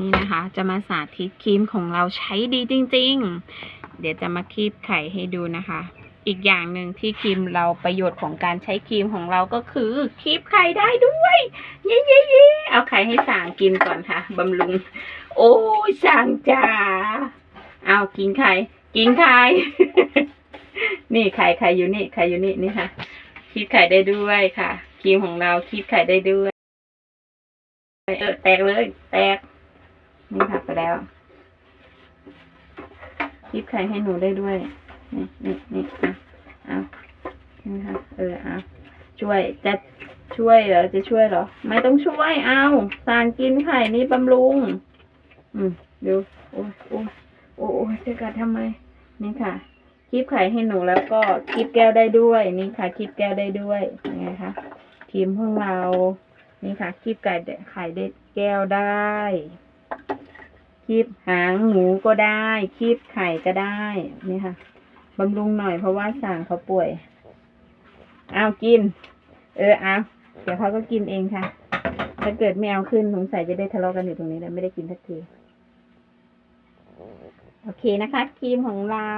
นี่นะคะ จะมาสาธิตครีมของเราใช้ดีจริง ๆ เดี๋ยวจะมาคีบไข่ให้ดูนะคะ อีกอย่างหนึ่งที่ครีมเราประโยชน์ของการใช้ครีมของเราก็คือคีบไข่ได้ด้วยเย้เย้เย้เอาไข่ให้สางกินก่อนค่ะบำรุง โอ้สางจ๋าเอากินไข่กินไข่นี่ไข่ไข่อยู่นี่ไข่อยู่นี่นี่ค่ะคีบไข่ได้ด้วยค่ะครีมของเราคีบไข่ได้ด้วย เออแตกเลย แตก นี่ค่ะไปแล้วคีบไข่ให้หนูได้ด้วย นี่นี่นี่อะเอานี่ค่ะเออเอาช่วยจะช่วยเหรอจะช่วยเหรอ ไม่ต้องช่วยเอาสารกินไข่นี่บำรุง อืมดูโอ้ยโอ้ยโอ้ยโอ้จะกัดทำไม นี่ค่ะคีบไข่ให้หนูแล้วก็คีบแก้วได้ด้วย นี่ค่ะคีบแก้วได้ด้วยยังไงคะครีมของเรา นี่ค่ะคีบไก่ไข่ได้แก้วได้ คีบหางหมูก็ได้คีบไข่ก็ได้นี่ค่ะบำรุงหน่อยเพราะว่าสั่งเขาป่วยเอากิน เออเอาเดี๋ยวเขาก็กินเองค่ะ ถ้าเกิดไม่เอาขึ้นสงสัยจะได้ทะเลาะกันอยู่ตรงนี้แล้วไม่ได้กินทักทีโอเคนะคะครีมของเรา